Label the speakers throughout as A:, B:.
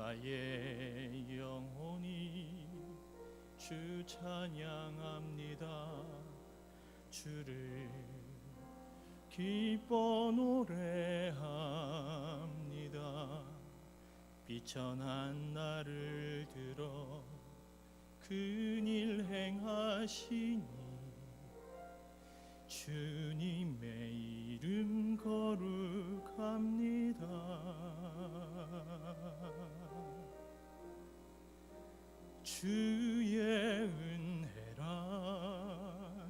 A: 나의 영혼이 주 찬양합니다. 주를 기뻐 노래합니다. 비천한 나를 들어 큰일 행하시니 주 주의 은혜라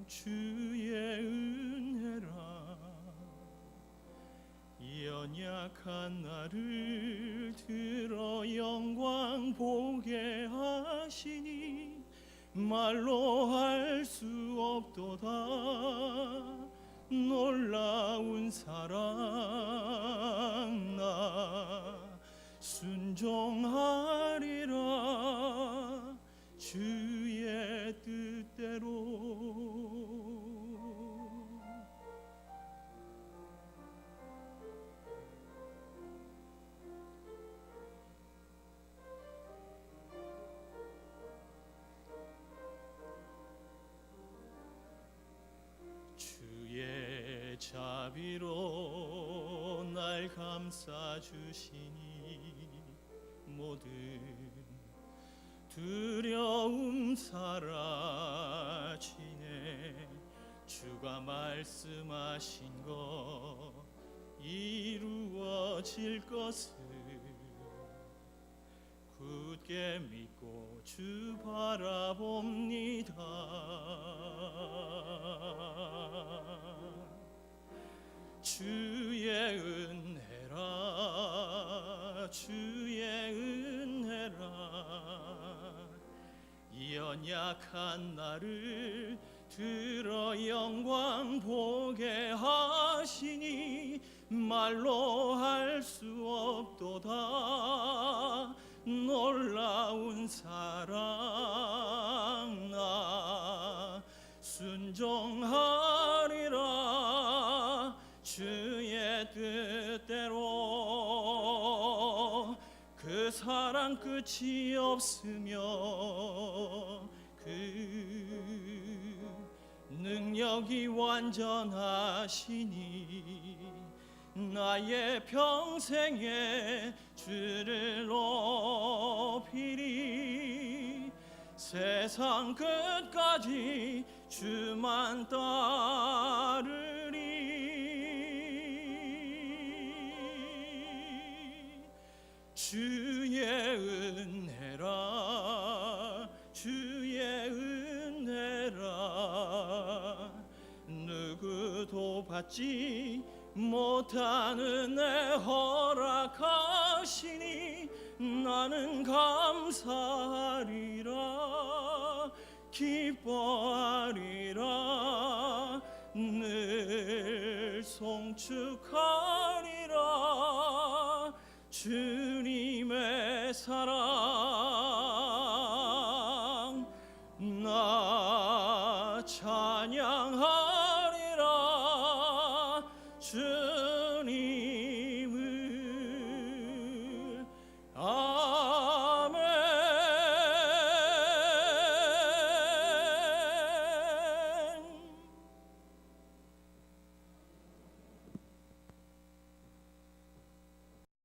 A: 주의 은혜라. 연약한 나를 들어 영광 보게 하시니 말로 할 수 없도다. 놀라운 사랑 나 순종하 날 감싸 주시니 모든 두려움 사라지네 주가 말씀하신 것 이루어질 것을 굳게 믿고 주 바라봅니다. 연약한 나를 들어 영광 보게 하시니 말로 할 수 없도다. 놀라운 사랑 나 순종하리라. 주의 뜻 그 사랑 끝이 없으며 그 능력이 완전하시니 나의 평생에 주를 높이리. 세상 끝까지 주만 따르리. 주 주의 은혜라. 누구도 받지 못하는 내 허락하시니 나는 감사하리라. 기뻐하리라. 늘 송축하리라. 주님의 사랑 나 찬양하